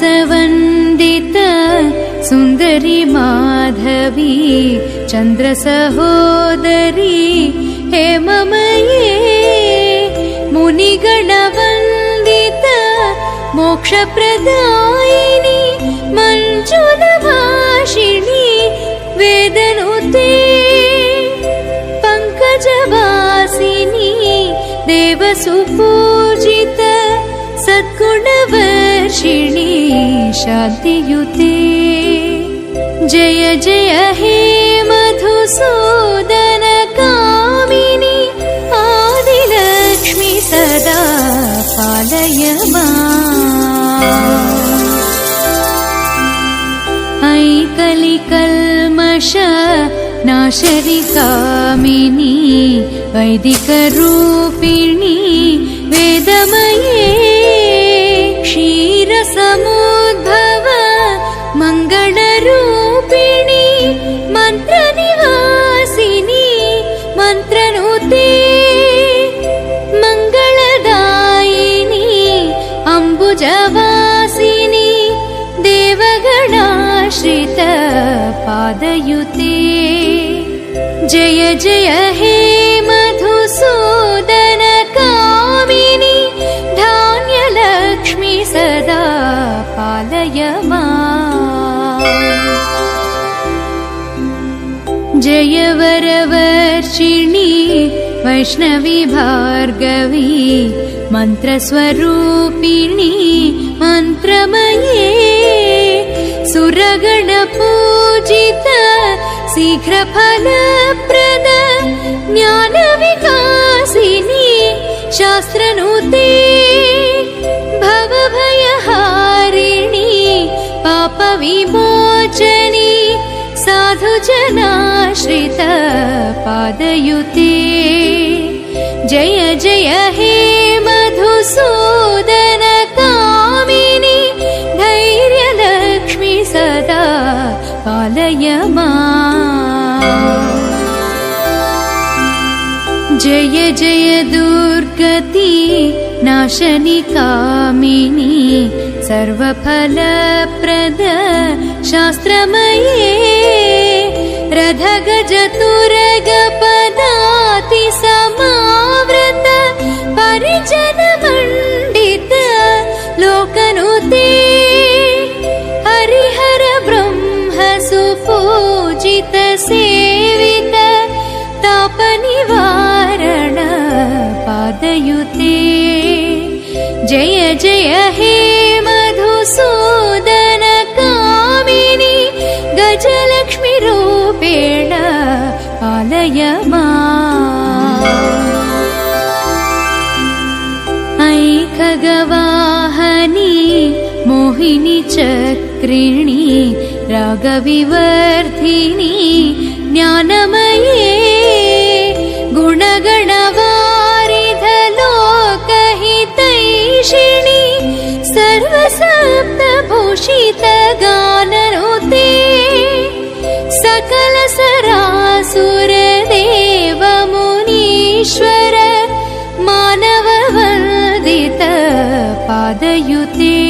सुमनसवन्दित सुन्दरि माधवी चन्द्रसहोदरी हेममये मुनिगणवन्दित मोक्षप्रदायिनि मञ्जुलभाषिणि देवसुपूजित सद्गुणवर्षिणि शान्तियुते जय जय हे मधुसूदन कामिनि आदिलक्ष्मि सदा पालय मा ऐकलिकल्मष नाशरि कामिनी वैदिकरूपिणी वेदमये क्षीरसमुद्भव मङ्गलरूपिणी मन्त्रनिवासिनी मन्त्रनुते मङ्गलदायिनी अम्बुजवासिनी देवगणाश्रित पादयुते। जय जय हे मधुसूदन कामिनि धान्यलक्ष्मि सदा पालय मा जय वरवर्षिणि वैष्णवी भार्गवी मन्त्रस्वरूपिणी मन्त्रमये शीघ्रफलप्रद ज्ञानविकासिनी शास्त्रनुते भवभयहारिणी पापविमोचनी साधुजनाश्रित पादयुते। जय जय हे मधुसूदन कामिनि धैर्यलक्ष्मि सदा पालय मा जय जय दुर्गति नाशनि कामिनी सर्वफलप्रद शास्त्रमये रथगजतुरगपदाति ऐखगवाहनी मोहिनी चक्रिणी रागविवर्धिनी ज्ञानमये गुणगणवारिधलोकहितैषिणि सर्वसप्तभूषितगाननुते ಪದಯುತೇ